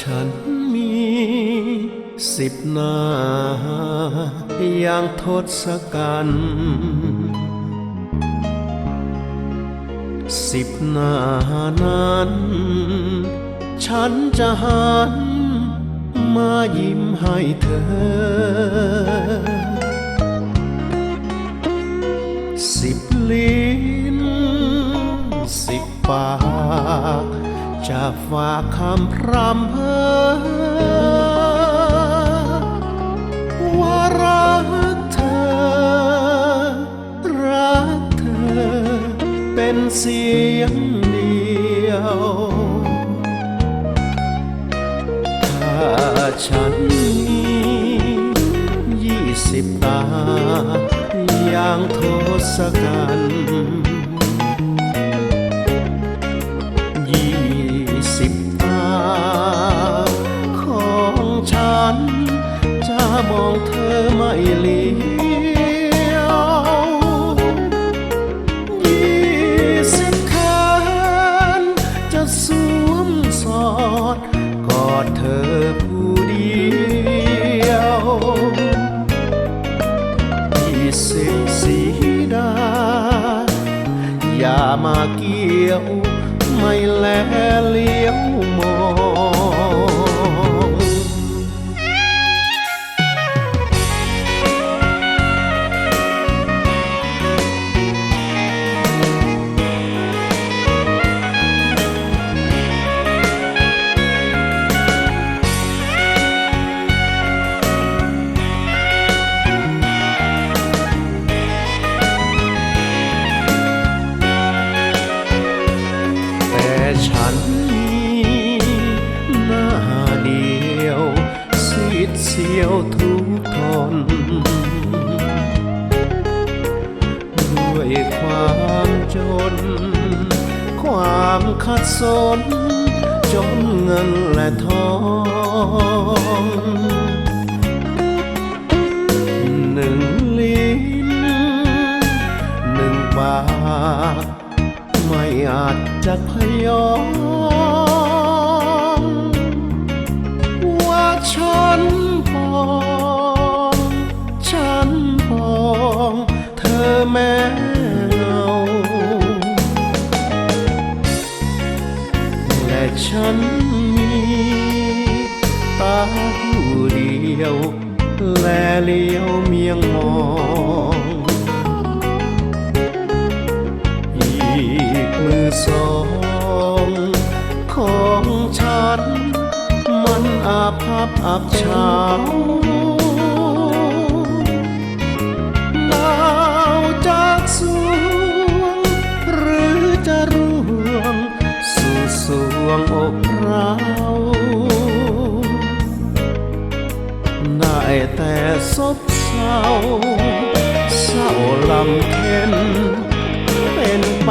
ฉันมีสิบหน้าอย่างทศกัณฐ์สิบหน้านั้น ฉันจะหันมายิ้มให้เธอ สิบลิ้นสิบปาก จะฝากคำพรำเพ้อว่ารักเธอ รักเธอ เป็นเสียงเดียว ถ้าฉันมียี่สิบตา อย่างทศกัณ องเธอไม่เลี้ยวยี่สิบแขนจะสวมสอดกอดเธอผู้เดียวยี่สิบสีดา อย่ามาเกี่ยว ไม่แลเลี้ยวม ฉันมีหน้าเดียวสีดเสียวทุกทนด้วยความจน ความขัดสน จนเงินและทอง ไม่อาจะพยอมว่าฉันปองฉันปองเธอแม่เงาและฉันมีตาผู้เดียว และเลี้ยวเมียงมอง บอับเช้าดาวจากสูงหรือจะร่วง สู่สวงอกเราได้แต่ซบเศร้าเศร้าลำเค็นเป็นไป